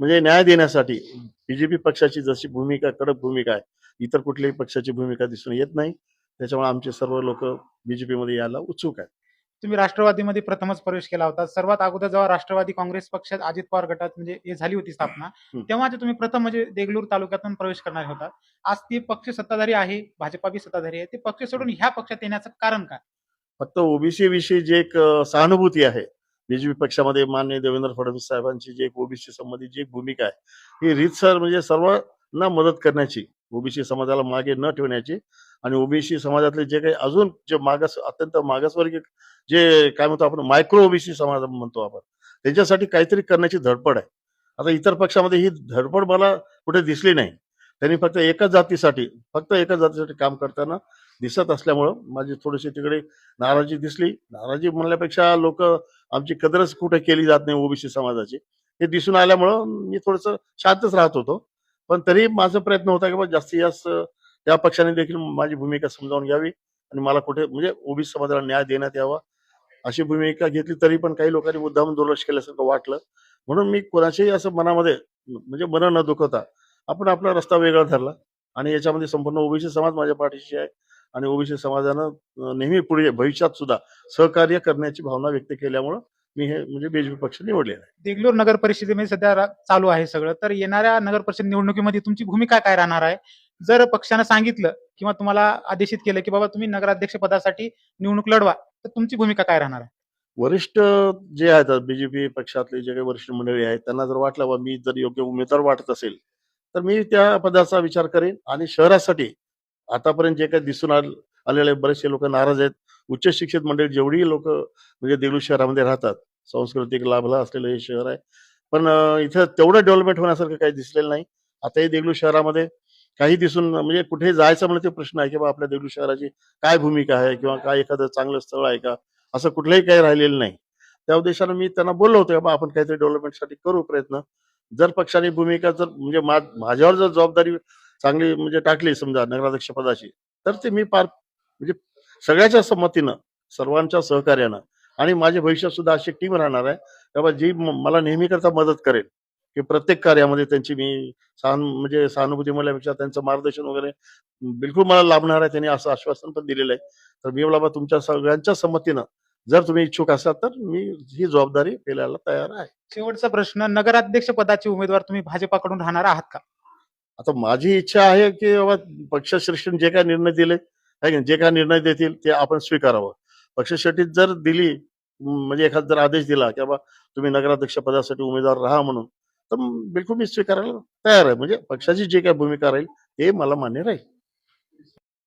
म्हणजे न्याय देण्यासाठी बीजेपी पक्षाची जशी भूमिका कडक भूमिका आहे इतर कुठल्याही पक्षाची भूमिका दिसून येत नाही. त्याच्यामुळे आमचे सर्व लोक बीजेपीमध्ये यायला उत्सुक आहेत. तुम्ही राष्ट्रवादीमध्ये प्रथमच प्रवेश केला होता. सर्वात अगोदर जेव्हा राष्ट्रवादी काँग्रेस पक्षात अजित पवार गटात म्हणजे हे झाली होती स्थापना. तेव्हा जे तुम्ही प्रथम म्हणजे देगलूर तालुक्यातून प्रवेश करणार होता. आज ते पक्ष सत्ताधारी आहे भाजपा बी सत्ताधारी आहे. ते पक्ष सोडून ह्या पक्षात येण्याचं कारण काय? फक्त ओबीसी विषयी जे एक सहानुभूती आहे बीजेपी पक्षामध्ये मान्य देवेंद्र फडणवीस साहेबांची जी एक ओबीसी संबंधित जी एक भूमिका आहे ही रीतसर म्हणजे सर्वांना मदत करण्याची ओबीसी समाजाला मागे न ठेवण्याची आणि ओबीसी समाजातले जे काही अजून जे मागास अत्यंत मागासवर्गीय जे काय म्हणतो आपण मायक्रो ओबीसी समाज म्हणतो आपण त्यांच्यासाठी काहीतरी करण्याची धडपड आहे. आता इतर पक्षामध्ये ही धडपड मला कुठे दिसली नाही. त्यांनी फक्त एकाच जातीसाठी फक्त एकाच जातीसाठी काम करताना दिसत असल्यामुळं माझी थोडीशी तिकडे नाराजी दिसली. नाराजी म्हणल्यापेक्षा लोक आमची कदरच कुठे केली जात नाही ओबीसी समाजाची. हे दिसून आल्यामुळं मी थोडस शांतच राहत होतो. पण तरी माझा प्रयत्न होता की जास्तीत जास्त त्या पक्षाने देखील माझी भूमिका समजावून घ्यावी आणि मला कुठे म्हणजे ओबीसी समाजाला न्याय देण्यात यावा अशी भूमिका घेतली तरी पण काही लोकांनी मुद्दाम दुर्लक्ष केल्यासारखं वाटलं. म्हणून मी कोणाच्याही असं मनामध्ये म्हणजे मन न दुखवता आपण आपला रस्ता वेगळा धरला आणि याच्यामध्ये संपूर्ण ओबीसी समाज माझ्या पाठीशी आहे. आणि ओबीसी समाजानं नेहमी पुढे भविष्यात सुद्धा सहकार्य करण्याची भावना व्यक्त केल्यामुळं मी हे म्हणजे बीजेपी पक्ष निवडलेला आहे. देगलूर नगर परिषदेमध्ये सध्या चालू आहे सगळं. तर येणाऱ्या नगर परिषद निवडणुकीमध्ये तुमची भूमिका काय राहणार आहे? जर पक्षानं सांगितलं किंवा तुम्हाला आदेशित केलं की बाबा तुम्ही नगराध्यक्ष पदासाठी निवडणूक लढवा तर तुमची भूमिका काय राहणार आहे? वरिष्ठ जे आहेत बीजेपी पक्षातले जे काही वरिष्ठ मंडळी आहेत त्यांना जर वाटलं बा मी जर योग्य उमेदवार वाटत असेल तर मी त्या पदाचा विचार करेन आणि शहरासाठी आतापर्यंत जे काही दिसून आल- आलेले बरेचसे लोक नाराज आहेत. उच्च शिक्षित मंडळी जेवढी लोक म्हणजे देगलूर शहरामध्ये राहतात सांस्कृतिक लाभला असलेलं हे शहर आहे. पण इथं तेवढं डेव्हलपमेंट होण्यासारखं काही दिसलेलं नाही. आताही देगलूर शहरामध्ये काही दिसून म्हणजे कुठे जायचं म्हणजे ते प्रश्न आहे की बा आपल्या देगलूर शहराची काय भूमिका आहे किंवा काय एखादं चांगलं स्थळ आहे का? असं कुठलंही काही राहिलेलं नाही. त्या उद्देशानं मी त्यांना बोललो होतो की बा आपण काहीतरी डेव्हलपमेंटसाठी करू प्रयत्न. जर पक्षाने भूमिका जर म्हणजे माझ्यावर जर जबाबदारी चांगली म्हणजे टाकली समजा नगराध्यक्ष पदाची तर ते मी पार म्हणजे सगळ्याच्या संमतीनं सर्वांच्या सहकार्यानं आणि माझ्या भविष्यात सुद्धा अशी टीम राहणार आहे. तेव्हा जी मला नेहमी करता मदत करेल की प्रत्येक कार्यामध्ये त्यांची मी सहान म्हणजे सहानुभूती म्हणल्यापेक्षा त्यांचं मार्गदर्शन वगैरे बिलकुल मला लाभणार आहे त्यांनी असं आश्वासन पण दिलेलं आहे. तर मी बाबा तुमच्या सगळ्यांच्या संमतीनं जर तुम्ही इच्छुक असाल तर मी ही जबाबदारी पेलायला तयार आहे. शेवटचा प्रश्न नगराध्यक्ष पदाचे उमेदवार तुम्ही भाजपाकडून राहणार आहात का? आता माझी इच्छा आहे की बाबा पक्षश्रेष्ठीने जे काय निर्णय दिले आहे की जे काय निर्णय देतील ते आपण स्वीकारावं. पक्षश्रेष्ठीत जर दिली म्हणजे एखादा जर आदेश दिला की बाबा तुम्ही नगराध्यक्ष पदासाठी उमेदवार राहा म्हणून तर बिलकुल मी स्वीकारायला तयार आहे. म्हणजे पक्षाची जी काय भूमिका राहील ते मला मान्य राहील.